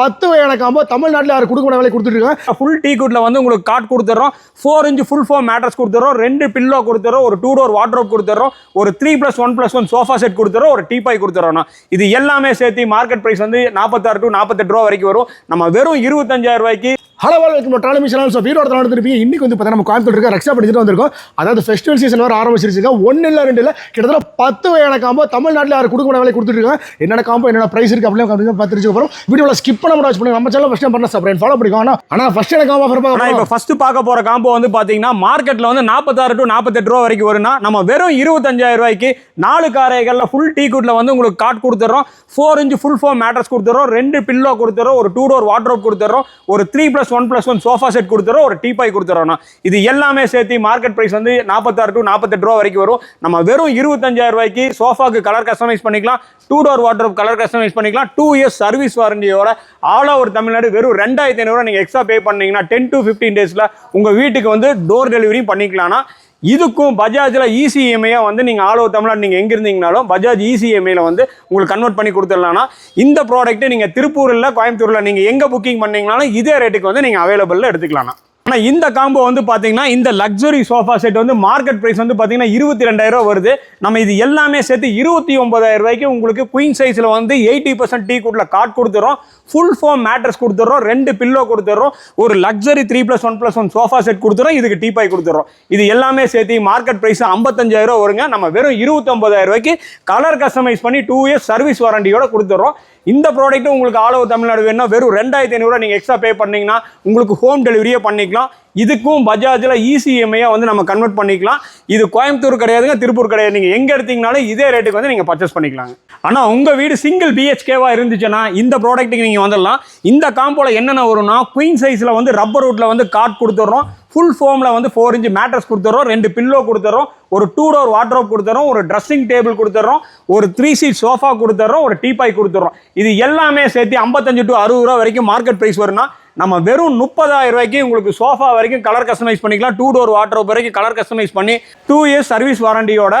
பத்து வகையான காம்போ தமிழ்நாட்டில் யார் கொடுக்க விலை கொடுத்துட்டு இருக்காங்க. ஃபுல் டீ குட்ல வந்து உங்களுக்கு காட் கொடுத்துறோம். Four inch full foam mattress கொடுத்துறோம். ரெண்டு பில்லோ கொடுத்துறோம். ஒரு டூ டோர் வாட்ரோப் கொடுத்துறோம். ஒரு three plus one plus one sofa set கொடுத்துறோம். ஒரு டீ பாய் கொடுத்துறோம் இது எல்லாமே சேர்த்து மார்க்கெட் பிரைஸ் வந்து நாற்பத்தாறு டு நாற்பத்தெட்டு ரூபா வரைக்கும் வரும். நம்ம வெறும் இருபத்தஞ்சாயிரம் ரூபாய்க்கு hello welcome trolley mission so வீரோட நடந்துருப்பீங்க இன்னைக்கு வந்து பார்த்தா நம்ம கோயம்புத்தூர் இருக்க ரக்ஷா படிச்சுட்டு வந்திருக்கோம். அதாவது ஃபெஸ்டிவல் சீசன் வர ஆரம்பிச்சிருச்சுங்க. ஒன்று இல்லை ரெண்டு இல்லை. கிட்டத்தட்ட பத்து வகையான காம்போ தமிழ்நாட்டில் யார் கொடுக்க விலை கொடுத்துட்டு இருக்காங்க. என்னென்ன காம்போ என்னென்ன பிரைஸ் இருக்கு அப்படின்னு பார்த்து தெரிஞ்சுக்க போகிறோம் வீடியோவில் ஸ்கிப் பண்ண முடியாது பண்ணி நம்ம சேனல் ஃபஸ்ட் டைம் பண்ண சப்ரேட் ஃபாலோ பண்ணிக்கோ ஆனால் ஃபஸ்ட் எனக்கு காம்போ பார்க்கலாம் இப்போ ஃபர்ஸ்ட் பார்க்க போற காம்போ வந்து பாத்தீங்கன்னா மார்க்கெட்ல வந்து நாற்பத்தாறு டு நாற்பத்தெட்டு ரூபா வரைக்கும் வரும்னா நம்ம வெறும் இருபத்தஞ்சாயிரம் ரூபாய்க்கு நாலு காரைகள்ல ஃபுல் டீ குட்ல வந்து உங்களுக்கு காட் கொடுத்துறோம். Four inch full foam mattress கொடுத்துறோம். ரெண்டு பில்லோ கொடுத்துறோம். ஒரு டூ டோர் வாட்ரோப் கொடுத்துறோம். ஒரு three plus one plus one sofa set கொடுத்துறோம். ஒரு டீ பாய் கொடுத்துறோம் இது எல்லாமே சேர்த்து மார்க்கெட் பிரைஸ் வந்து நாற்பத்தாறு டு நாற்பத்தெட்டு ரூபா வரைக்கும் வரும். நம்ம வெறும் இருபத்தஞ்சாயிரம் ரூபாய்க்கு சோஃபாக்கு கலர் கஸ்டமைஸ் பண்ணிக்கலாம். Two door wardrobe colour customise பண்ணிக்கலாம். டூ இயர்ஸ் சர்வீஸ் வாரண்டியோட ஆல் ஓவர் தமிழ்நாடு வெறும் ரெண்டாயிரத்தி ஐநூறுரூவா நீங்கள் எக்ஸ்ட்ரா பே பண்ணீங்கன்னா டென் டு ஃபிஃப்டீன் டேஸில் உங்கள் வீட்டுக்கு வந்து டோர் டெலிவரியும் பண்ணிக்கலாம்னா இதுக்கும் பஜாஜில் இசிஎம்ஐயாக வந்து நீங்கள் ஆல் ஓவர் தமிழ்நாடு நீங்கள் எங்கே இருந்தீங்கனாலும் பஜாஜ் இசிஎம்ஐயில் வந்து உங்களுக்கு கன்வெர்ட் பண்ணி கொடுத்துடலாம்னா இந்த ப்ராடக்ட்டு நீங்கள் திருப்பூரில் கோயம்புத்தூரில் நீங்கள் எங்கே புக்கிங் பண்ணீங்கனாலும் இதே ரேட்டுக்கு வந்து நீங்கள் அவைலபிளில் எடுத்துக்கலாம்னா. ஆனால் இந்த காம்போ வந்து பார்த்தீங்கன்னா இந்த லக்ஸுரி சோஃபா செட் வந்து மார்க்கெட் ப்ரைஸ் வந்து பார்த்தீங்கன்னா இருபத்தி ரெண்டாயிரம் வருது. நம்ம இது எல்லாமே சேர்த்து இருபத்தி ஒன்பதாயிரம் ரூபாய்க்கு உங்களுக்கு குயின் சைஸில் வந்து எயிட்டி பர்சன்ட் டீ கூட்டில் காட் கொடுத்துறோம். ஃபுல் ஃபோம் மேட்ரஸ் கொடுத்துறோம். ரெண்டு பில்லோ கொடுத்துறோம். ஒரு luxury three plus one plus one sofa set கொடுத்துறோம். இதுக்கு டீ பாய் கொடுத்துறோம். இது எல்லாமே சேர்த்து மார்க்கெட் ப்ரைஸ் ஐம்பத்தஞ்சாயிரம் வருங்க. நம்ம வெறும் இருபத்தொம்பதாயிரம் ரூபாய்க்கு கலர் கஸ்டமைஸ் பண்ணி டூ இயர்ஸ் சர்வீஸ் வாரண்டியோட கொடுத்துறோம். இந்த ப்ராடக்ட்டும் உங்களுக்கு ஆல் ஓவர் தமிழ்நாடு வேணும்னா வெறும் ரெண்டாயிரத்தி ஐநூறுரூவா நீங்கள் எக்ஸ்ட்ரா பே பண்ணிங்கன்னா உங்களுக்கு ஹோம் டெலிவரியே பண்ணிக்கலாம். இதுக்கும் பஜாஜில் இசிஎம்ஐயாக வந்து நம்ம கன்வெர்ட் பண்ணிக்கலாம். இது கோயம்புத்தூர் கிடையாதுங்க திருப்பூர் கிடையாது. நீங்கள் எங்கே எடுத்தீங்கனாலும் இதே ரேட்டுக்கு வந்து நீங்கள் பர்ச்சேஸ் பண்ணிக்கலாங்க. ஆனால் உங்கள் வீடு சிங்கிள் பிஹெச்கேவாக இருந்துச்சுன்னா இந்த ப்ராடக்ட்டுக்கு நீங்கள் வந்துடலாம். இந்த காம்போவில் என்னென்ன வரும்னா குயின் சைஸில் வந்து ரப்பர் ரூட்டில் வந்து காட் கொடுத்துட்றோம். ஃபுல் ஃபோமில் வந்து ஃபோர் இன்ச் மேட்ரஸ் கொடுத்துறோம் ரெண்டு பில்லோ கொடுத்துறோம் ஒரு டூ டோர் வாட்ரோப் கொடுத்துறோம் ஒரு ட்ரெஸ்ஸிங் டேபிள் கொடுத்துறோம் ஒரு த்ரீ சீட் சோஃபா கொடுத்துறோம் ஒரு டீபாய் கொடுத்துறோம். இது எல்லாமே சேர்த்து ஐம்பத்தஞ்சு டு அறுபது ரூபா வரைக்கும் மார்க்கெட் ப்ரைஸ் வரும்னா நம்ம வெறும் முப்பதாயிரம் ரூபாய்க்கு உங்களுக்கு சோஃபா வரைக்கும் கலர் கஸ்டமைஸ் பண்ணிக்கலாம். டூ டோர் வாட்ரோப் வரைக்கும் கலர் கஸ்டமைஸ் பண்ணி டூ இயர்ஸ் சர்வீஸ் வாரண்டியோட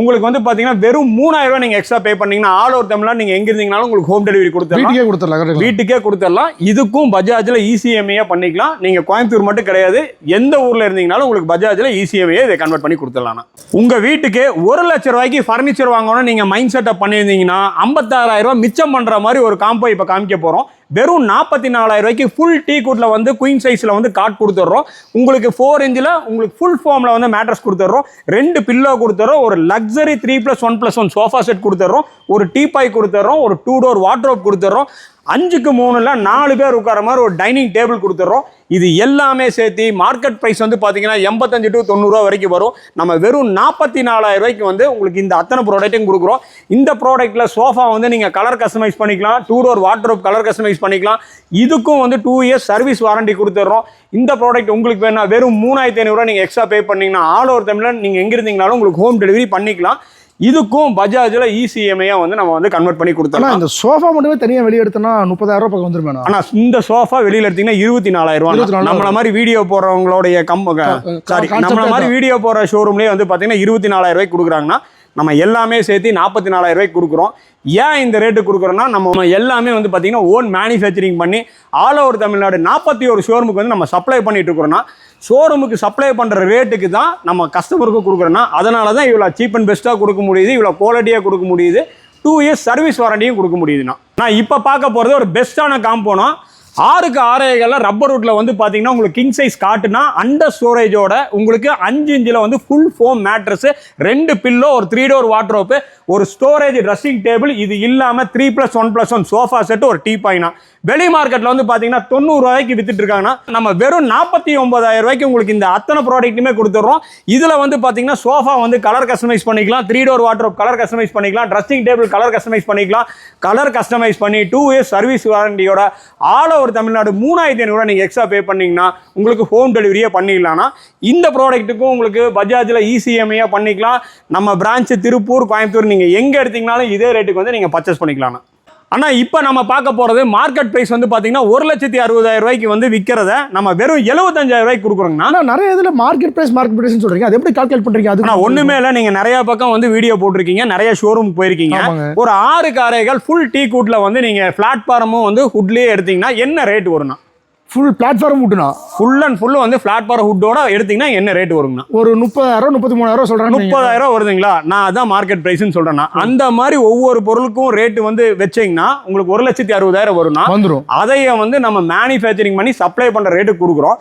உங்களுக்கு வந்து பார்த்தீங்கன்னா வெறும் மூணாயிரம் ரூபாய் நீங்கள் எக்ஸ்ட்ரா பே பண்ணீங்கன்னா ஆல் ஓவர் தமிழ்நாடு நீங்கள் எங்கே இருந்தீங்கனாலும் உங்களுக்கு ஹோம் டெலிவரி கொடுத்துடலாம். வீட்டுக்கே கொடுத்துடலாம்? வீட்டுக்கே கொடுத்துடலாம். இதுக்கும் பஜாஜில் இசிஎம்ஐயாக பண்ணிக்கலாம். நீங்கள் கோயம்புத்தூர் மட்டும் கிடையாது எந்த ஊரில் இருந்தீங்கனாலும் உங்களுக்கு பஜாஜில் இசிஎம்ஐயை இதை கன்வெர்ட் பண்ணி கொடுத்துடலாம். உங்கள் வீட்டுக்கு ஒரு லட்ச ரூபாய்க்கு ஃபர்னிச்சர் வாங்கணும்னு நீங்கள் மைண்ட் செட்டப் பண்ணியிருந்தீங்கன்னா ஐம்பத்தாறாயிரம் ரூபாய் மிச்சம் பண்ணுற மாதிரி ஒரு காம்போ இப்போ காமிக்க போகிறோம் வெறும் நாற்பத்தி நாலாயிரம் ரூபாய்க்கு ஃபுல் டீ கூட்டில் வந்து குயின் சைஸில் வந்து காட் கொடுத்துட்றோம். உங்களுக்கு ஃபோர் இன்ச்சில் உங்களுக்கு ஃபுல் ஃபார்மில் வந்து மேட்ரஸ் கொடுத்துட்றோம். ரெண்டு பில்லோ கொடுத்துட்றோம். ஒரு luxury three plus one plus one sofa set கொடுத்துட்றோம். ஒரு டீபாய் கொடுத்துட்றோம் ஒரு டூ டோர் வாட்ரோப் கொடுத்துட்றோம் அஞ்சுக்கு மூணுல நாலு பேர் உட்கார மாதிரி ஒரு டைனிங் டேபிள் கொடுத்துட்றோம் இது எல்லாமே சேர்த்து மார்க்கெட் ப்ரைஸ் வந்து பார்த்தீங்கன்னா எண்பத்தஞ்சு டு தொண்ணூறுரூவா வரைக்கும் வரும். நம்ம வெறும் நாற்பத்தி நாலாயிரம் ரூபாய்க்கு வந்து உங்களுக்கு இந்த அத்தனை ப்ராடக்ட்டையும் கொடுக்குறோம். இந்த ப்ராடக்ட்டில் சோஃபா வந்து நீங்கள் கலர் கஸ்டமைஸ் பண்ணிக்கலாம் two door wardrobe colour customise பண்ணிக்கலாம். இதுக்கும் வந்து டூ இயர்ஸ் சர்வீஸ் வாரண்டி கொடுத்துட்றோம் இந்த ப்ராடக்ட் உங்களுக்கு வேணா வெறும் மூணாயிரத்தி ஐநூறுரூவா நீங்கள் எக்ஸ்ட்ரா பே பண்ணீங்கன்னா ஆல் ஓவர் தமிழில் நீங்கள் எங்கே இருந்தீங்கனாலும் உங்களுக்கு ஹோம் டெலிவரி பண்ணிக்கலாம். இதுக்கும் பஜாஜில் இசிஎம்ஐயாக வந்து நம்ம வந்து கன்வெர்ட் பண்ணி ஆனா கொடுத்துடலாம். இந்த சோஃபா மட்டுமே தனியாக வெளியே எடுத்தோம்னா முப்பதாயிரம் ரூபாய் பக்கம் வந்துருமே ஆனா இந்த சோஃபா வெளியில எடுத்தீங்கன்னா இருபத்தி நாலாயிரம் 24,000 நம்மள மாதிரி வீடியோ போடுறவங்களுடைய கம் சாரி நம்மள மாதிரி. வீடியோ போடுற ஷோரூம்லயே வந்து பாத்தீங்கன்னா இருபத்தி நாலாயிரம் ரூபாய்க்கு கொடுக்குறாங்கன்னா நம்ம எல்லாமே சேர்த்து நாற்பத்தி நாலாயிரம் ரூபாய்க்கு கொடுக்குறோம். ஏன் இந்த ரேட்டு கொடுக்குறோம்னா நம்ம எல்லாமே வந்து பார்த்தீங்கன்னா ஓன் மேனுஃபேக்சரிங் பண்ணி ஆல் ஓவர் தமிழ்நாடு நாற்பத்தி ஒரு ஷோரூமுக்கு வந்து நம்ம சப்ளை பண்ணிட்டு இருக்கிறோம்னா ஷோரூமுக்கு சப்ளை பண்ணுற ரேட்டுக்கு தான் நம்ம கஸ்டமருக்கு கொடுக்குறோன்னா அதனால தான் இவ்வளோ சீப் அண்ட் பெஸ்ட்டாக கொடுக்க முடியுது இவ்வளோ குவாலிட்டியாக கொடுக்க முடியுது. டூ இயர்ஸ் சர்வீஸ் வாரண்டியும் கொடுக்க முடியுதுண்ணா. நான் இப்போ பார்க்க போகிறது ஒரு பெஸ்ட்டான காம்போனா ஆறுக்கு ஆறேகளில் ரப்பர் ரூட்டில் வந்து பார்த்தீங்கன்னா உங்களுக்கு கிங் சைஸ் காட்டுனா அண்டர் ஸ்டோரேஜோட உங்களுக்கு அஞ்சு இன்ச்சில் வந்து ஃபுல் ஃபோம் மேட்ரஸ் ரெண்டு பில்லோ ஒரு த்ரீ டோர் வாட்ரோப்பு ஒரு ஸ்டோரேஜ் ட்ரெஸ்ஸிங் டேபிள் இது இல்லாமல் three plus one plus one sofa set ஒரு டீ பாயினா வெளி மார்க்கெட்டில் வந்து பார்த்தீங்கன்னா தொண்ணூறு ரூபாய்க்கு வித்துட்டு இருக்காங்கன்னா நம்ம வெறும் நாற்பத்தி ஒன்பதாயிரம் ரூபாய்க்கு உங்களுக்கு இந்த அத்தனை ப்ராடக்ட்டுமே கொடுத்துட்றோம். இதில் வந்து பார்த்தீங்கன்னா சோஃபா வந்து கலர் கஸ்டமைஸ் பண்ணிக்கலாம் three door wardrobe colour customise பண்ணிக்கலாம் ட்ரெஸ்ஸிங் டேபிள் கலர் கஸ்டமைஸ் பண்ணிக்கலாம். கலர் கஸ்டமைஸ் பண்ணி டூ இயர்ஸ் சர்வீஸ் வாரண்டியோட ஆல் ஓவர் தமிழ்நாடு மூணாயிரத்தி ஐநூறுரூவா நீங்கள் எக்ஸ்ட்ரா பே பண்ணீங்கன்னா உங்களுக்கு ஹோம் டெலிவரியே பண்ணிக்கலாம்னா இந்த ப்ராடக்ட்டுக்கும் உங்களுக்கு பஜாஜில் இசிஎம்ஐயாக பண்ணிக்கலாம். நம்ம பிரான்ச்சு திருப்பூர் கோயம்புத்தூர் நீங்கள் எங்கே எடுத்தீங்கனாலும் இதே ரேட்டுக்கு வந்து நீங்கள் பர்ச்சேஸ் பண்ணிக்கலாம்ண்ணா ஆனா இப்போ நம்ம பார்க்க போறது மார்க்கெட் பிரைஸ் வந்து பாத்தீங்கன்னா ஒரு லட்சத்தி அறுபதாயிரம் ரூபாய்க்கு வந்து விற்கிறத நம்ம வெறும் எழுபத்தஞ்சாயிரம் ரூபாய்க்கு கொடுக்குறோங்கண்ணா. ஆனா நிறைய இதுல மார்க்கெட் பிரைஸ் மார்க்கெட் பிரைஸ் சொல்றீங்க. அது எப்படி கால்குலேட் பண்றீங்க? அது ஆனா ஒண்ணுமே இல்ல நீங்க நிறைய பக்கம் வந்து வீடியோ போட்டிருக்கீங்க நிறைய ஷோரூம் போயிருக்கீங்க. ஒரு ஆறு காரைகள் ஃபுல் டீ கூட்ல வந்து நீங்க பிளாட்ஃபார்மும் வந்து ஹுட்லயே எடுத்தீங்கன்னா என்ன ரேட் வரும்னா ஃபுல் பிளாட்ஃபார்ம் விட்டுனா ஃபுல் அண்ட் ஃபுல் வந்து பிளாட்ஃபார்ம் ஹுட்டோட எடுத்தீங்கன்னா என்ன ரேட் வருங்கண்ணா ஒரு முப்பதாயிரம் முப்பத்தி மூணாயிரம் சொல்றாங்க முப்பதாயிரம் வருதுங்களா? நான் அதான் மார்க்கெட் பிரைஸ்னு சொல்றேன்னா அந்த மாதிரி ஒவ்வொரு பொருளுக்கும் ரேட் வந்து வச்சீங்கன்னா உங்களுக்கு ஒரு லட்சத்தி அறுபதாயிரம் வரும்னா வந்துரும். அதைய வந்து நம்ம மேனுஃபேக்சரிங் பண்ணி சப்ளை பண்ற ரேட்டு கொடுக்குறோம்.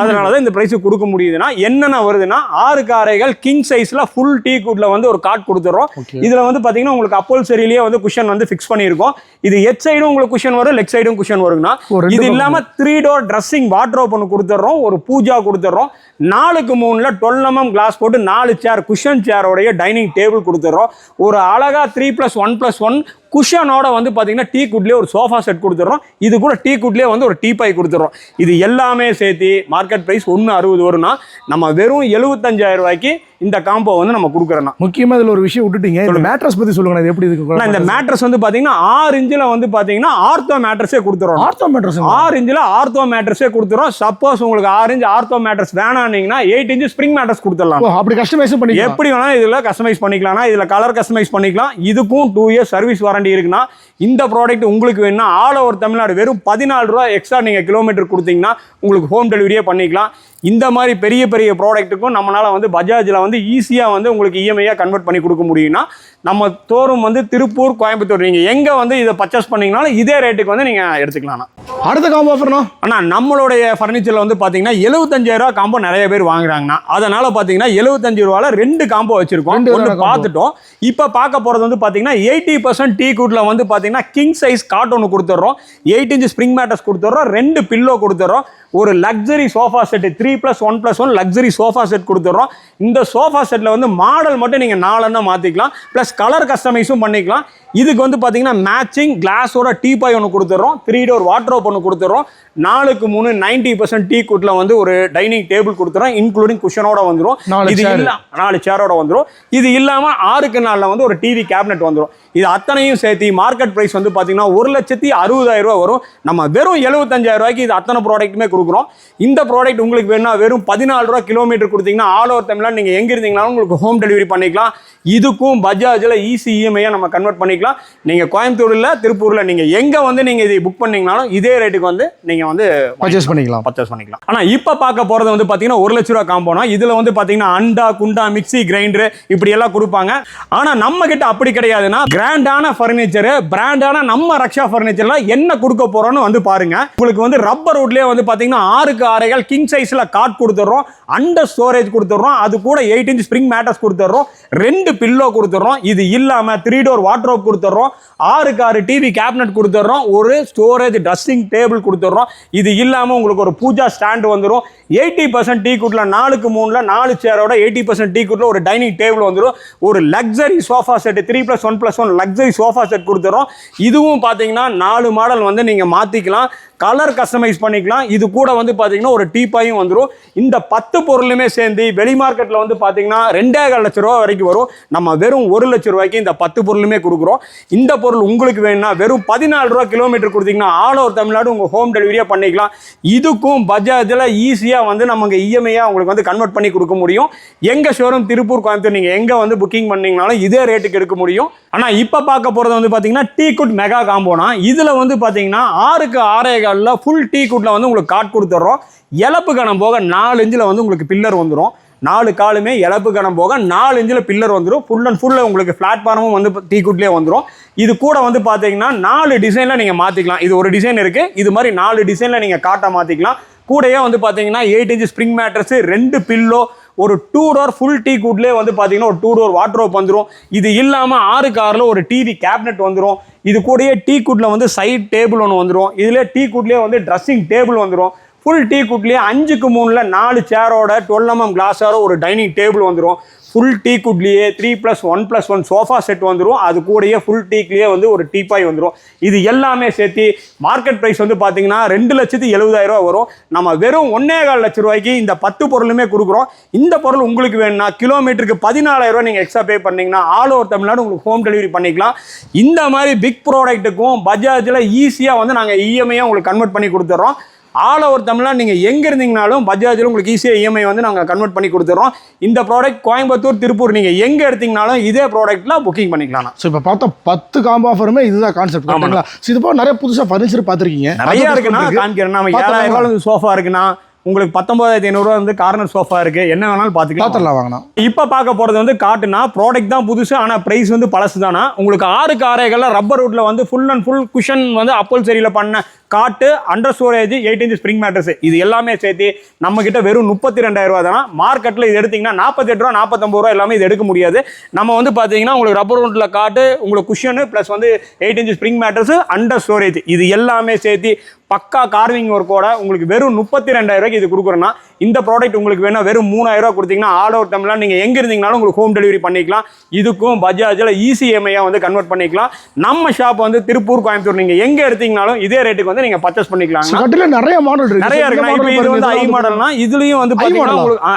அதனால தான் இந்த பிரைஸ் கொடுக்க முடியுதுன்னா என்னென்ன வருதுன்னா ஆறு காரைகள் கிங் சைஸ்ல ஃபுல் டீ கூட்ல வந்து ஒரு கார்ட் கொடுத்துறோம் Okay. இதுல வந்து பாத்தீங்கன்னா உங்களுக்கு அப்போல் சரியிலேயே வந்து குஷன் வந்து ஃபிக்ஸ் பண்ணியிருக்கோம். இது எச் சைடும் உங்களுக்கு குஷன் வரும் லெக் சைடும் குஷன் வருங்கண்ணா இது பக்கம். த்ரீ டோர் ட்ரெஸ்ஸிங் வாட்ரோப் ஒன்று கொடுத்துட்றோம் ஒரு பூஜா கொடுத்துட்றோம் நாலுக்கு மூணில் டுவெல் எம்எம் கிளாஸ் போட்டு நாலு சேர் குஷன் சேரோடைய டைனிங் டேபிள் கொடுத்துட்றோம் ஒரு அழகா three plus one plus one குஷனோட வந்து பார்த்தீங்கன்னா டீ குட்லேயே ஒரு சோஃபா செட் கொடுத்துட்றோம். இது கூட டீ குட்லேயே வந்து ஒரு டீ பை கொடுத்துட்றோம். இது எல்லாமே சேர்த்து மார்க்கெட் ப்ரைஸ் ஒன்று அறுபது வரும்னா நம்ம வெறும் எழுபத்தஞ்சாயிரம் ரூபாய்க்கு இந்த காம்போ வந்து நம்ம கொடுக்குறோம் முக்கியமா இதுல ஒரு விஷயம் விட்டுட்டீங்க. இந்த மேட்ரஸ் பத்தி சொல்லுங்க இது எப்படி ஆனா இந்த இருக்கு மேட்ரஸ் வந்து பாத்தீங்கன்னா ஆறு இன்ச்சில் வந்து பாத்தீங்கன்னா ஆர்த்தோ மேட்ரஸே கொடுத்துறோம் ஆர்த்தோ மேட்ரஸ் ஆறு இன்ச்சில் ஆர்த்தோ மேட்ரஸே கொடுத்துறோம் சப்போஸ் உங்களுக்கு ஆறு இன்ச் ஆர்த்தோ மேட்ரஸ் வேணான்னீங்கன்னா எயிட் இன்ச் ஸ்ப்ரிங் மேட்ரஸ் கொடுத்துடலாம். அப்படி கஸ்டமைஸ் பண்ணி எப்படி வேணாலும் இதுல கஸ்டமைஸ் பண்ணிக்கலாம்னா இதுல கலர் கஸ்டமைஸ் பண்ணிக்கலாம். இதுக்கும் டூ இயர்ஸ் சர்வீஸ் வாரண்டி இருக்குன்னா இந்த ப்ராடக்ட் உங்களுக்கு வேணும்னா ஆல் ஓவர் தமிழ்நாடு வெறும் பதினாலு ரூபா எக்ஸ்ட்ரா நீங்கள் கிலோமீட்டர் கொடுத்தீங்கன்னா உங்களுக்கு ஹோம் டெலிவரியே பண்ணிக்கலாம். இந்த மாதிரி பெரிய பெரிய ப்ராடக்ட்டுக்கும் நம்மளால் வந்து பஜாஜில் வந்து ஈஸியாக வந்து உங்களுக்கு இஎம்ஐயாக கன்வெர்ட் பண்ணி கொடுக்க முடியும்னா நம்ம தோறும் வந்து திருப்பூர் கோயம்புத்தூர் நீங்கள் எங்கே வந்து இதை பர்ச்சேஸ் பண்ணீங்கனாலும் இதே ரேட்டுக்கு வந்து நீங்கள் எடுத்துக்கலாம்ண்ணா. அடுத்த காம்போ ஆஃபர்னா ஆனா நம்மளுடைய ஃபர்னிச்சர்ல வந்து பாத்தீங்கன்னா 75000 ரூபா காம்போ நிறைய பேர் வாங்குறாங்கண்ணா. அதனால பாத்தீங்கன்னா 75 ரூபால ரெண்டு காம்போ வச்சிருக்கோம். ஒன்று. பார்த்துட்டோம். இப்போ பார்க்க போறது வந்து பாத்தீங்கன்னா எயிட்டி பர்சன்ட் டீ கூட்ல வந்து பாத்தீங்கன்னா கிங் சைஸ் காட் ஒன்று கொடுத்துட்றோம் எயிட் இன்ச் ஸ்ப்ரிங் மேட்டர்ஸ் கொடுத்துட்றோம் ரெண்டு பில்லோ கொடுத்துட்றோம் ஒரு luxury sofa set three plus one plus one luxury sofa set கொடுத்துட்றோம் இந்த சோஃபா செட்டில் வந்து மாடல் மட்டும் நீங்கள் நாலெண்ணா மாற்றிக்கலாம் ப்ளஸ் கலர் கஸ்டமைஸும் பண்ணிக்கலாம். இதுக்கு வந்து பார்த்தீங்கன்னா மேட்சிங் கிளாஸோட டீ பாய் ஒன்று கொடுத்துட்றோம் த்ரீ டோர் வாட்ரோப் ஒன்று கொடுத்துட்றோம் நாலுக்கு மூணு நைன்டி பர்சன்ட் டீ கூட்டில் வந்து ஒரு டைனிங் டேபிள் கொடுத்துறோம். இன்க்ளூடிங் குஷனோட வந்துடும் இது chair. இல்ல நாலு சேரோட வந்துடும் இது இல்லாமல் ஆறுக்கு நாளில் வந்து ஒரு டிவி கேபினெட் வந்துடும் இது அத்தனையும் சேர்த்து மார்க்கெட் ப்ரைஸ் வந்து பார்த்தீங்கன்னா ஒரு லட்சத்தி அறுபதாயிரம் ரூபா வரும். நம்ம வெறும் எழுபத்தஞ்சாயிரம் ரூபாய்க்கு இது அத்தனை ப்ராடக்ட்டுமே கொடுக்குறோம். இந்த ப்ராடக்ட் உங்களுக்கு வேணும்னா வெறும் பதினாலு ரூபா கிலோமீட்டர் கொடுத்தீங்கன்னா ஆல் ஓவர் தமிழ்நாடு நீங்கள் எங்கே இருந்தீங்கனாலும் உங்களுக்கு ஹோம் டெலிவரி பண்ணிக்கலாம். இதுக்கும் பஜாஜில் ஈஸி இஎம்ஐயாக நம்ம கன்வெர்ட் பண்ணிக்கலாம். நீங்கள் கோயம்புத்தூரில் திருப்பூரில் நீங்கள் எங்கே வந்து நீங்கள் இதை புக் பண்ணீங்கனாலும் இதே ரேட்டுக்கு வந்து நீங்கள் வந்து பர்ச்சேஸ் பண்ணிக்கலாம். பர்ச்சேஸ் பண்ணிக்கலாம். ஆனா இப்போ பார்க்க போறது வந்து பாத்தீங்கன்னா ஒரு லட்ச ரூபா காம்போனா இதுல வந்து பாத்தீங்கன்னா அண்டா குண்டா மிக்ஸி கிரைண்டர் இப்படி எல்லாம் கொடுப்பாங்க. ஆனா நம்ம கிட்ட அப்படி கிடையாதுன்னா கிராண்டான ஃபர்னிச்சரு பிராண்டான நம்ம ரக்ஷா ஃபர்னிச்சரில் என்ன கொடுக்க போகிறோன்னு வந்து பாருங்கள் உங்களுக்கு வந்து ரப்பர் வுட்லேயே வந்து பார்த்தீங்கன்னா ஆறுக்கு ஆறைகள் கிங் சைஸில் காட் கொடுத்துட்றோம். அண்டர் ஸ்டோரேஜ் கொடுத்துட்றோம். அது கூட எயிட் இன்ச் ஸ்ப்ரிங் மேட்டர்ஸ் கொடுத்துட்றோம். ரெண்டு பில்லோ கொடுத்துட்றோம். இது இல்லாமல் த்ரீ டோர் வாட்ரோப் கொடுத்துட்றோம். ஆறுக்கு ஆறு டிவி கேபினட் கொடுத்துட்றோம். ஒரு ஸ்டோரேஜ் ட்ரெஸ்ஸிங் டேபிள் கொடுத்துட்றோம். இது இல்லாமல் உங்களுக்கு ஒரு பூஜா ஸ்டாண்ட் வந்துடும் எயிட்டி பர்சன்ட் டீ குட்டில் நாலுக்கு மூணில் நாலு சேரோட எயிட்டி பர்சன்ட் டீ குட்டில் ஒரு டைனிங் டேபிள் வந்துடும் ஒரு luxury sofa set three plus one plus one luxury sofa set கொடுத்துறோம். இதுவும் பார்த்தீங்கன்னா நாலு மாடல் வந்து நீங்கள் மாற்றிக்கலாம் கலர் கஸ்டமைஸ் பண்ணிக்கலாம். இது கூட வந்து பார்த்தீங்கன்னா ஒரு டீப்பாயும் வந்துடும் இந்த பத்து பொருளுமே சேர்ந்து வெளி மார்க்கெட்டில் வந்து பார்த்தீங்கன்னா ரெண்டே கால் லட்ச ரூபா வரைக்கும் வரும். நம்ம வெறும் ஒரு லட்ச ரூபாய்க்கு இந்த பத்து பொருளுமே கொடுக்குறோம். இந்த பொருள் உங்களுக்கு வேணும்னா வெறும் பதினாலு ரூபா கிலோமீட்டர் கொடுத்தீங்கன்னா ஆல் ஓவர் தமிழ்நாடு உங்கள் ஹோம் டெலிவரியாக பண்ணிக்கலாம். இதுக்கும் பஜாஜில் ஈஸியாக வந்து நமக்கு இஎம்ஐயாக உங்களுக்கு வந்து கன்வெர்ட் பண்ணி கொடுக்க முடியும். எங்கள் ஷோரூம் திருப்பூர் கோயம்புத்தூர் நீங்கள் எங்கே வந்து புக்கிங் பண்ணிங்கனாலும் இதே ரேட்டுக்கு எடுக்க முடியும். ஆனால் இப்போ பார்க்க போகிறது வந்து பார்த்தீங்கன்னா டீ குட் மெகா காம்போனா இதில் வந்து பார்த்தீங்கன்னா ஆறுக்கு ஆறே ஏரியாவில் ஃபுல் டீ குட்டில் வந்து உங்களுக்கு காட் கொடுத்துட்றோம். இழப்பு கணம் போக நாலு இஞ்சில் வந்து உங்களுக்கு பில்லர் வந்துடும் நாலு காலுமே இழப்பு கணம் போக நாலு இஞ்சில் பில்லர் வந்துடும் ஃபுல் அண்ட் ஃபுல்லாக உங்களுக்கு பிளாட்ஃபார்மும் வந்து டீ குட்லேயே வந்துடும் இது கூட வந்து பார்த்தீங்கன்னா நாலு டிசைனில் நீங்கள் மாற்றிக்கலாம் இது ஒரு டிசைன் இருக்குது இது மாதிரி நாலு டிசைனில் நீங்கள் காட்டை மாற்றிக்கலாம் கூடயே வந்து பார்த்தீங்கன்னா எயிட் இன்ச் ஸ்ப்ரிங் மேட்ரஸு ரெண்டு பில்லோ ஒரு டூ டோர் ஃபுல் டீ கூட்லேயே வந்து பார்த்தீங்கன்னா ஒரு டூ டோர் வாட்ரோப் வந்துடும் இது இல்லாமல் ஆறு காரில் ஒரு டிவி கேபினெட் வந்துடும் இது கூடயே டீ கூட்டில் வந்து சைட் டேபிள் ஒன்று வந்துடும் இதில் டீ கூட்லேயே வந்து ட்ரெஸ்ஸிங் டேபிள் வந்துடும் ஃபுல் டீ குட்லேயே அஞ்சுக்கு மூணில் நாலு சேரோட டுவெல் எம்எம் கிளாஸார ஒரு டைனிங் டேபிள் வந்துடும் full teak குட்லேயே three plus one plus one sofa set வந்துடும் அது கூடயே ஃபுல் டீக்லேயே வந்து ஒரு டீப்பாய் வந்துடும் இது எல்லாமே சேர்த்து மார்க்கெட் ப்ரைஸ் வந்து பார்த்தீங்கன்னா ரெண்டு லட்சத்து எழுபதாயிரரூவா வரும். நம்ம வெறும் ஒன்னே கால் லட்ச ரூபாய்க்கு இந்த பத்து பொருளுமே கொடுக்குறோம். இந்த பொருள் உங்களுக்கு வேணும்னா கிலோமீட்டருக்கு பதினாலாயிரரூவா நீங்கள் எக்ஸ்ட்ரா பே பண்ணிங்கன்னா ஆல் ஓவர் தமிழ்நாடு உங்களுக்கு ஹோம் டெலிவரி பண்ணிக்கலாம். இந்த மாதிரி பிக் ப்ராடக்ட்டுக்கும் பஜாஜில் ஈஸியாக வந்து நாங்கள் இஎம்ஐயாக உங்களுக்கு கன்வெர்ட் பண்ணி கொடுத்துட்றோம் ஆல் ஓவர் தமிழ்நாடு நீங்கள் எங்கே இருந்தீங்கனாலும் பஜாஜில் உங்களுக்கு ஈஸியாக இஎம்ஐ வந்து நாங்கள் கன்வெர்ட் பண்ணி கொடுத்துறோம். இந்த ப்ராடக்ட் கோயம்புத்தூர் திருப்பூர் நீங்கள் எங்கே எடுத்தீங்கனாலும் இதே ப்ராடக்ட்டில் புக்கிங் பண்ணிக்கலாம். ஸோ இப்போ பார்த்தா பத்து காம்போ ஆஃபருமே இதுதான் கான்செப்ட் கரெக்டுங்களா ஸோ இது போக நிறைய புதுசாக ஃபர்னிச்சர் பார்த்துருக்கீங்க. நிறைய இருக்குண்ணா. காமிக்கிறேன் நம்ம? ஏழாயிரம் ரூபாய் சோஃபா இருக்குண்ணா. உங்களுக்கு பத்தொன்பதாயிரத்தி ஐநூறுரூவா வந்து கார்னர் சோஃபா இருக்கு. என்ன வேணாலும் பார்த்துக்கலாம். பார்த்துடலாம் வாங்கண்ணா. இப்போ பார்க்க போகிறது வந்து காட்டுனா ப்ராடக்ட் தான் புதுசு ஆனால் ப்ரைஸ் வந்து பழசு தானா உங்களுக்கு ஆறுக்கு ஆறைகளில் ரப்பர் வுட்ல வந்து ஃபுல் அண்ட் ஃபுல் குஷன் வந்து அப்போல் சரியில் பண்ண cot under storage eight inch spring mattress இது எல்லாமே சேர்த்து நம்ம கிட்ட வெறும் முப்பத்தி ரெண்டாயிரம் ரூபா தானா மார்க்கெட்டில் இது எடுத்தீங்கன்னா நாற்பத்தெட்டு ரூபா நாற்பத்தொம்பது ரூபா எல்லாமே இது எடுக்க முடியாது. நம்ம வந்து பார்த்தீங்கன்னா உங்களுக்கு ரப்பர் வுட்ல காட்டு உங்களுக்கு குஷனு ப்ளஸ் வந்து eight inch spring mattress under storage இது எல்லாமே சேர்த்து பக்கா கார்விங் ஒர்க்கோட உங்களுக்கு வெறும் முப்பத்தி ரெண்டாயிரம் ரூபாய்க்கு இது கொடுக்குறோன்னா இந்த ப்ராடக்ட் உங்களுக்கு வேணும் வெறும் மூணாயிரம் ரூபாய் கொடுத்தீங்கன்னா ஆல் ஓவர் தமிழ்நாடு நீங்கள் எங்கே இருந்தீங்கனாலும் உங்களுக்கு ஹோம் டெலிவரி பண்ணிக்கலாம். இதுக்கும் பஜாஜில் இசிஎம்ஐயாக வந்து கன்வெர்ட் பண்ணிக்கலாம். நம்ம ஷாப் வந்து திருப்பூர் கோயம்புத்தூர் நீங்கள் எங்கே எடுத்தீங்கனாலும் இதே ரேட்டுக்கு வந்து நீங்கள் பர்ச்சேஸ் பண்ணிக்கலாம் நிறைய மாடல் இருக்கு. நிறைய இருக்கு. இது வந்து ஐ மாடல்னா இதுலயும் வந்து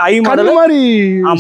ஐ மாடல் மாதிரி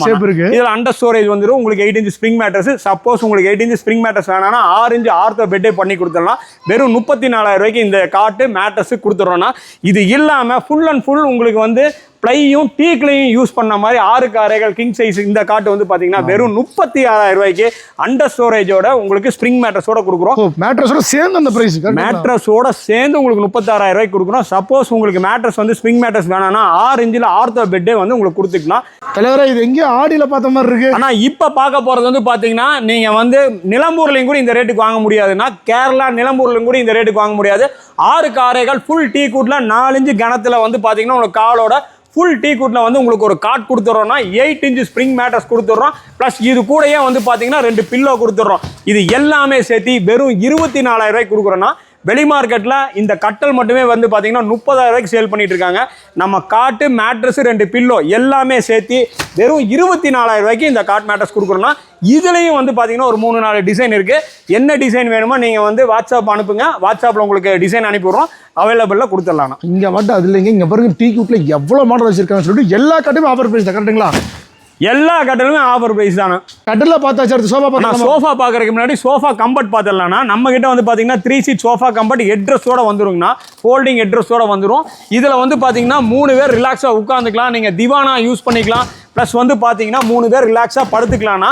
ஷேப் இருக்கு. இதுல அண்டர் ஸ்டோரேஜ் வந்துரும். உங்களுக்கு eight inch spring mattress suppose உங்களுக்கு எயிட் இன்ச் ஸ்ப்ரிங் மேட்ரஸ் வேணாம்னா ஆறு இன்ச் ஆர்த்தோ பெட்டே பண்ணி கொடுத்துடலாம். வெறும் முப்பத்தி நாலாயிரம் ரூபாய்க்கு இந்த காட்டு மேட்ரஸ் கொடுத்துட்றோன்னா இது இல்லாமல் ஃபுல் அண்ட் ஃபுல் உங்களுக்கு வந்து பிளையும் டீக்லையும் யூஸ் பண்ண மாதிரி ஆறுக்கு அறைகள் கிங் சைஸ் இந்த காட்டு வந்து பாத்தீங்கன்னா வெறும் முப்பத்தி ஆறாயிரம் ரூபாய்க்கு அண்டர் ஸ்டோரேஜோட உங்களுக்கு ஸ்ப்ரிங் மேட்ரஸோட கொடுக்குறோம். மேட்ரஸோட சேர்ந்து அந்த பிரைஸ் மேட்ரஸோட சேர்ந்து உங்களுக்கு முப்பத்தாறாயிரம் ரூபாய்க்கு கொடுக்குறோம். சப்போஸ் உங்களுக்கு மேட்ரஸ் வந்து ஸ்ப்ரிங் மேட்ரஸ் வேணாம்னா ஆறு இன்ச்சில் ஆர்த்தோ பெட்டே வந்து உங்களுக்கு கொடுத்துக்கலாம். தலைவரே இது எங்கேயோ ஆடியில பார்த்த மாதிரி இருக்கு. ஆனா இப்ப பார்க்க போறது வந்து பாத்தீங்கன்னா நீங்க வந்து நிலம்பூர்லயும் கூட இந்த ரேட்டுக்கு வாங்க முடியாதுன்னா கேரளா நிலம்பூர்லயும் கூட இந்த ரேட்டுக்கு வாங்க முடியாது. ஆறு காரைகள் ஃபுல் டீ கூட்ல நாலஞ்சு கணத்துல வந்து பாத்தீங்கன்னா உங்களுக்கு காலோட ஃபுல் டீ குட்டில் வந்து உங்களுக்கு ஒரு காட் கொடுத்துட்றோம்னா எயிட் இன்ச்சு ஸ்ப்ரிங் மேட்டர்ஸ் கொடுத்துட்றோம் ப்ளஸ் இது கூடயே வந்து பார்த்தீங்கன்னா ரெண்டு பில்லோ கொடுத்துட்றோம் இது எல்லாமே சேர்த்து வெறும் இருபத்தி நாலாயிரம் ரூபாய் கொடுக்குறோன்னா வெளி மார்க்கெட்டில் இந்த கட்டல் மட்டுமே வந்து பார்த்தீங்கன்னா முப்பதாயிரூவாய்க்கு சேல் பண்ணிட்டு இருக்காங்க நம்ம காட்டு மேட்ரஸ் ரெண்டு பில்லோ எல்லாமே சேர்த்து வெறும் இருபத்தி நாலாயிரம் ரூபாய்க்கு இந்த காட் மேட்ரஸ் கொடுக்குறோம்னா இதுலேயும் வந்து பார்த்தீங்கன்னா ஒரு மூணு நாலு டிசைன் இருக்குது என்ன டிசைன் வேணுமோ நீங்கள் வந்து வாட்ஸ்அப் அனுப்புங்க. வாட்ஸ்அப்பில் உங்களுக்கு டிசைன் அனுப்பிடுறோம் அவைலபிளில் கொடுத்துடலாம் இங்கே மட்டும் அது இல்லைங்க. இங்கே பாருங்க டீ கூட்டில் எவ்வளோ மாடல் வச்சுருக்காங்கன்னு சொல்லிட்டு எல்லா காட்டுமே ஆஃபர் பிரைஸ் கரெக்டுங்களா கரெக்ட்டுங்களா எல்லா கட்டலுமே ஆஃபர் ப்ரைஸ் தானே. கட்டில பார்த்தாச்சு அடுத்து சோஃபா பார்த்தா சோஃபா பார்க்கறதுக்கு முன்னாடி சோஃபா கம்பர்ட் பார்த்துடலாம்னா நம்ம கிட்ட வந்து பார்த்தீங்கன்னா த்ரீ சீட் சோஃபா கம்பர்ட் ஹெட்ரஸோட வந்துருங்கண்ணா ஃபோல்டிங் ஹெட்ரஸோட வந்துரும். இதில் வந்து பார்த்தீங்கன்னா மூணு பேர் ரிலாக்ஸாக உட்காந்துக்கலாம் நீங்கள் திவானா யூஸ் பண்ணிக்கலாம். ப்ளஸ் வந்து பார்த்தீங்கன்னா மூணு பேர் ரிலாக்ஸாக படுத்துக்கலாம்னா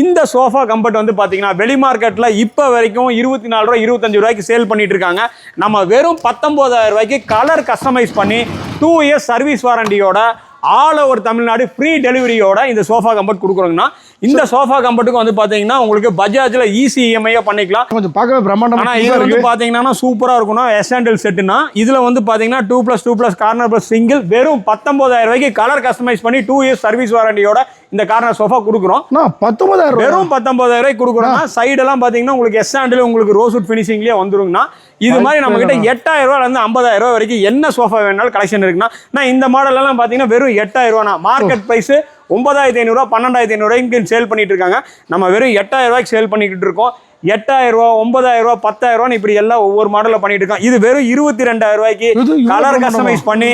இந்த சோஃபா கம்பர்ட் வந்து பார்த்தீங்கன்னா வெளி மார்க்கெட்டில் இப்போ வரைக்கும் இருபத்தி நாலு ரூபா இருபத்தஞ்சு ரூபாய்க்கு சேல் பண்ணிட்டு இருக்காங்க. நம்ம வெறும் பத்தொம்போதாயிரம் ரூபாய்க்கு கலர் கஸ்டமைஸ் பண்ணி டூ இயர்ஸ் சர்வீஸ் வாரண்டியோட ஆல் ஓவர் தமிழ்நாடு ஃப்ரீ டெலிவரியோட இந்த சோஃபா கம்பர்ட் கொடுக்குறோங்கன்னா இந்த சோஃபா கம்பர்ட்டுக்கு வந்து பார்த்தீங்கன்னா உங்களுக்கு பஜாஜில் ஈஸி இஎம்ஐயாக பண்ணிக்கலாம். கொஞ்சம் பார்க்கவே பிரம்மாண்டமா ஆனால் இது வந்து பார்த்தீங்கன்னா சூப்பராக இருக்கணும் எஸ்ஆண்டல் செட்டுனா இதில் வந்து பார்த்தீங்கன்னா two plus two plus corner plus single வெறும் பத்தொன்பதாயிரம் ரூபாய்க்கு கலர் கஸ்டமைஸ் பண்ணி டூ இயர்ஸ் சர்வீஸ் வாரண்டியோட இந்த கார்னர் சோஃபா கொடுக்குறோம். பத்தொன்பதாயிரம் வெறும் பத்தொன்பதாயிரம் ரூபாய்க்கு கொடுக்குறோம்னா சைடெல்லாம் பார்த்தீங்கன்னா உங்களுக்கு எஸ் ஹேண்டில் உங்களுக்கு ரோஸ்வுட் ஃபினிஷிங்லேயே வந்துருங்கண்ணா இது மாதிரி நம்ம கிட்ட எட்டாயிரம் ரூபாயிலேருந்து ஐம்பதாயிரம் ரூபாய் வரைக்கும் என்ன சோஃபா வேணாலும் கலெக்ஷன் இருக்குன்னா நான் இந்த மாடல் எல்லாம் பார்த்தீங்கன்னா வெறும் எட்டாயிரம் ரூபாண்ணா மார்க்கெட் ப்ரைஸ் ஒன்பதாயிரத்தி ஐநூறுரூவா பன்னெண்டாயிரத்தி ஐநூறுரூவாய்க்கு சேல் பண்ணிட்டு இருக்காங்க. நம்ம வெறும் எட்டாயிரம் ரூபாய்க்கு சேல் பண்ணிக்கிட்டு இருக்கோம். எட்டாயிரம் ரூபா ஒன்பதாயிரம் ரூபா பத்தாயிரம் ரூபா இப்படி எல்லாம் ஒவ்வொரு மாடலில் பண்ணிட்டு இருக்கோம் இது வெறும் இருபத்தி ரெண்டாயிரம் ரூபாய்க்கு கலர்? கஸ்டமைஸ் பண்ணி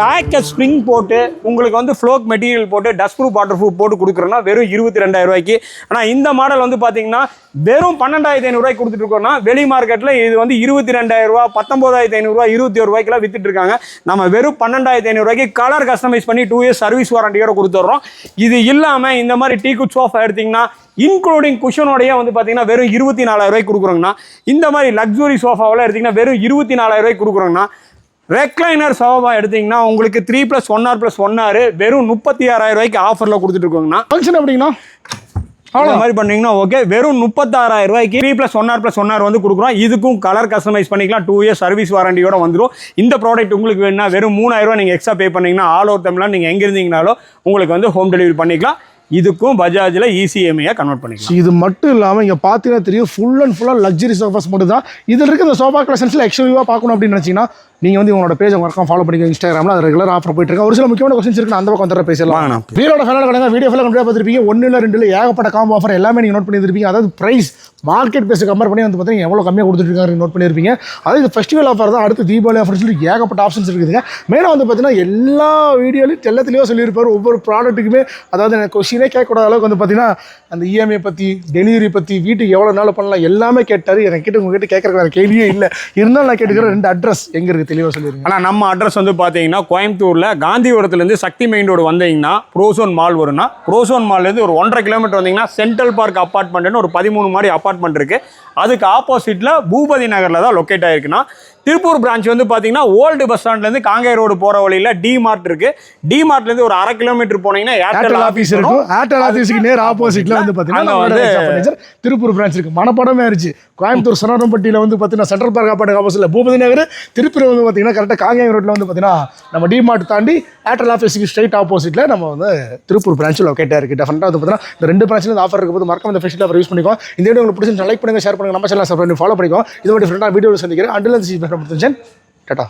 பேக்கெட் ஸ்ப்ரிங் போட்டு உங்களுக்கு வந்து ஃப்ளோக் மெட்டீரியல் போட்டு டஸ்ட் ப்ரூஃப் வாட்டர் ப்ரூஃப் போட்டு கொடுக்குறோன்னா வெறும் இருபத்தி ரெண்டாயிரம் ரூபாய்க்கு ஆனால் இந்த மாடல் வந்து பார்த்தீங்கன்னா வெறும் பன்னெண்டாயிரத்தி ஐநூறுரூவாய்க்கு கொடுத்துட்டு இருக்கோம்னா வெளி மார்க்கெட்டில் இது வந்து இருபத்தி ரெண்டாயிரம் ரூபா பத்தொன்பதாயிரத்தி ஐநூறுரூவா இருபத்தி ஒரு ரூபாய்க்குலாம் வித்துட்டு இருக்காங்க நம்ம வெறும் பன்னெண்டாயிரத்தி ஐநூறுரூவாய்க்கு கலர் கஸ்டமைஸ் பண்ணி டூ இயர்ஸ் சர்வீஸ் வாரண்டியோட கொடுத்துட்றோம் இது இல்லாமல் இந்த மாதிரி டீ குட் சோஃபா எடுத்தீங்கன்னா இன்க்ளூடிங் குஷனோடய வந்து பார்த்தீங்கன்னா வெறும் இருபத்தி நாலாயிரம் ரூபாய்க்கு கொடுக்குறோங்கண்ணா. இந்த மாதிரி லக்ஸுரி சோஃபாவெல்லாம் எடுத்தீங்கன்னா வெறும் இருபத்தி நாலாயிரம் ரூபாய்க்கு கொடுக்குறோங்கண்ணா. ரெக்லைனர் சோஃபா எடுத்தீங்கன்னா உங்களுக்கு three plus one R plus one R வெறும் முப்பத்தி ஆறாயிரம் ரூபாய்க்கு ஆஃபரில் கொடுத்துட்டு இருக்கோங்கண்ணா. ஃபங்க்ஷன் எப்படிங்கண்ணா? அவ்வளோ மாதிரி பண்ணீங்கன்னா ஓகே வெறும் முப்பத்தாறாயிரம் ரூபாய்க்கு three plus one R plus one R வந்து கொடுக்குறோம். இதுக்கும் கலர் கஸ்டமைஸ் பண்ணிக்கலாம். டூ இயர்ஸ் சர்வீஸ் வாரண்டியோட வந்துடும் இந்த ப்ராடக்ட் உங்களுக்கு வேணும்னா வெறும் மூணாயிரம் ரூபாய் நீங்கள் எக்ஸ்ட்ரா பே பண்ணீங்கன்னா ஆல் ஓவர் தமிழ்லாம் நீங்கள் எங்கே இருந்தீங்கனாலும் உங்களுக்கு வந்து ஹோம் டெலிவரி பண்ணிக்கலாம். இதுக்கும் பஜாஜில் இசிஎம்ஐயாக கன்வெர்ட் பண்ணிக்கலாம். இது மட்டும் இல்லாமல் இங்கே பார்த்தீங்கன்னா தெரியும் ஃபுல் அண்ட் ஃபுல்லாக லக்ஸரி சோஃபாஸ் மட்டும் தான் இதில் இருக்க இந்த சோஃபா கலெக்ஷன்ஸில் எக்ஸ்க்ளூசிவாக பார்க்கணும் அப்படின்னு நினச்சிங்கன்னா நீங்கள் வந்து உங்களோட பேஜ் மறக்காம ஃபாலோ பண்ணிக்க இன்ஸ்டாகிராமில் அது ரெகுலர் ஆஃபர் போயிட்டு ஒரு சில முக்கியமான கொஸ்டின்ஸ் இருக்கு. நான் அந்த பக்கம் வந்துடுற பேசலாம். வீடியோட ஃபைனல் கடங்க வீடியோ ஃபுல்லாக கண்டிப்பாக பார்த்துருப்பீங்க. ஒன்று இல்லை ரெண்டு ஏகப்பட்ட காம்போ ஆஃபர் எல்லாமே நீங்கள் நோட் பண்ணியிருப்பீங்க அதாவது ப்ரைஸ் மார்க்கெட் பேஸ் கம்பேர் பண்ணி வந்து பார்த்தீங்கன்னா எவ்வளோ கம்மியாக கொடுத்துருக்காங்க நோட் பண்ணியிருப்பீங்க. அதாவது இது ஃபெஸ்டிவல் ஆஃபர் தான். அடுத்து தீபாவளி ஆஃபர் சொல்லி ஏகப்பட்ட ஆப்ஷன்ஸ் இருக்குதுங்க. மெயினாக வந்து பார்த்தீங்கன்னா எல்லா வீடியோலையும் எல்லாத்துலேயும் சொல்லியிருப்பார். ஒவ்வொரு ப்ராடக்ட்டுக்குமே அதாவது எனக்கு கொஸ்டினே கேட்கக்கூடாத அளவுக்கு வந்து பார்த்தீங்கன்னா அந்த இஎம்ஐ பற்றி டெலிவரி பற்றி வீட்டுக்கு எவ்வளோ நாள் பண்ணலாம் எல்லாமே கேட்டார். எனக்கு கிட்ட உங்ககிட்ட கேட்கறக்கு வேறு கேள்வியே இல்லை. இருந்தாலும் நான் கேட்டுக்கிறேன் ரெண்டு அட்ரஸ் எங்கே இருக்குது? தெளிவாக சொல்லிடுங்க ஆனால் நம்ம அட்ரஸ் வந்து பார்த்தீங்கன்னா கோயம்புத்தூரில் காந்திபுரத்துலேருந்து சக்தி மெயின் ரோடு வந்தீங்கன்னா ப்ரோசோன் மால் வரும்னா ப்ரோசோன் மால்லேருந்து ஒரு ஒன்றரை கிலோமீட்டர் வந்தீங்கன்னா சென்ட்ரல் பார்க் அப்பார்ட்மெண்ட்னு ஒரு பதிமூணு மாதிரி அப்பார்ட்மெண்ட் இருக்குது அதுக்கு ஆப்போசிட்டில் பூபதி நகரில் தான் லொக்கேட் ஆயிருக்குன்னா திருப்பூர் பிரான்ச் வந்து பார்த்தீங்கன்னா ஓல்டு பஸ் ஸ்டாண்ட்லேருந்து காங்கேய ரோடு போகிற வழியில் டி மார்ட் இருக்குது டி மார்ட்லேருந்து ஒரு அரை கிலோமீட்டர் போனீங்கன்னா ஏர்டெல் ஆஃபீஸ் இருக்கும். ஏர்டெல் ஆஃபீஸுக்கு நேர் ஆப்போசிட்ல வந்து பார்த்தீங்கன்னா வந்து- திருப்பூர் பிரான்ச் இருக்கு. மனப்படமே இருந்துச்சு கோயம்புத்தூர் சனரம்பட்டியில் வந்து பார்த்தீங்கன்னா சென்ட்ரல் பார்க் அப்பாட்டுக்கு ஆப்போசிட்ல பூபதி நகர் திருப்பூர் வந்து பார்த்தீங்கன்னா கரெக்டாக காங்கேயம் ரோட்டில் வந்து பார்த்தீங்கன்னா நம்ம டிமார்ட் தாண்டி ஏர்டெல் ஆஃபீஸுக்கு ஸ்ட்ரைட் ஆப்போசிட்டில் நம்ம வந்து திருப்பூர் பிரான்ச்சில் லொக்கேட்டாக இருக்குது டெஃபரெண்டாக வந்து பார்த்தீங்கன்னா இந்த ரெண்டு பிரான்ச்சில் ஆஃபர் இருக்கும் போது மறக்காம இந்த ஃபெஸ்டிவல் ஆஃபர் யூஸ் பண்ணிக்கோ. இந்த வீடியோ உங்களுக்கு பிடிச்சி லைக் பண்ணுங்க ஷேர் பண்ணுங்கள் நம்ம சேனல் சப்ஸ்கிரைப் பண்ணி ஃபாலோ பண்ணிக்கோ. இது மாதிரி டிஃப்ரெண்டாக வீடியோ சந்திக்கிறேன். Until C tata